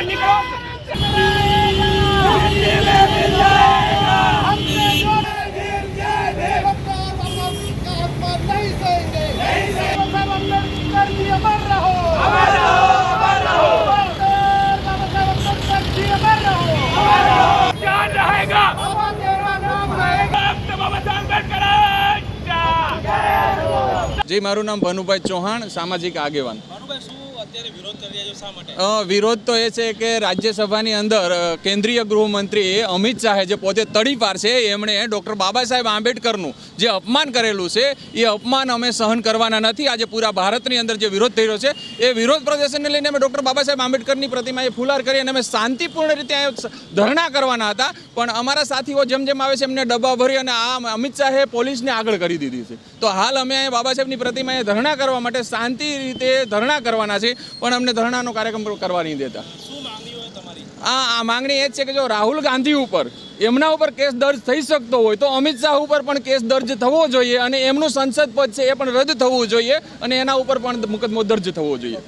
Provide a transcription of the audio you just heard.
બહાર નીકળો જી મારું નામ ભનુભાઈ ચૌહાણ સામાજિક આગેવાન. વિરોધ તો એ છે કે રાજ્યસભાની અંદર કેન્દ્રીય ગૃહમંત્રી અમિત શાહે જે પોતે તડીપાર છે, એમણે ડૉક્ટર બાબા સાહેબ આંબેડકરનું જે અપમાન કરેલું છે, એ અપમાન અમે સહન કરવાના નથી. આજે પૂરા ભારતની અંદર જે વિરોધ થઈ રહ્યો છે, એ વિરોધ પ્રદર્શનને લઈને અમે ડૉક્ટર બાબા સાહેબ આંબેડકરની પ્રતિમાએ ફુલાર કરી અને અમે શાંતિપૂર્ણ રીતે ધરણા કરવાના હતા. પણ અમારા સાથીઓ જેમ જેમ આવે છે, એમને ડબ્બા ભરી અને આ અમિત શાહે પોલીસને આગળ કરી દીધી છે. તો હાલ અમે બાબા સાહેબની પ્રતિમાએ ધરણા કરવા માટે શાંતિ રીતે ધરણા કરવાના છે પણ અમને ધરણાનો કાર્યક્રમ કરવા નહીં દેતા. આ આ માંગણી એ જ છે કે જો રાહુલ ગાંધી ઉપર એમના ઉપર કેસ દર્જ થઈ શકતો હોય તો અમિત શાહ ઉપર પણ કેસ દર્જ થવો જોઈએ અને એમનું સંસદ પદ છે એ પણ રદ થવું જોઈએ અને એના ઉપર પણ મુકદમો દર્જ થવો જોઈએ.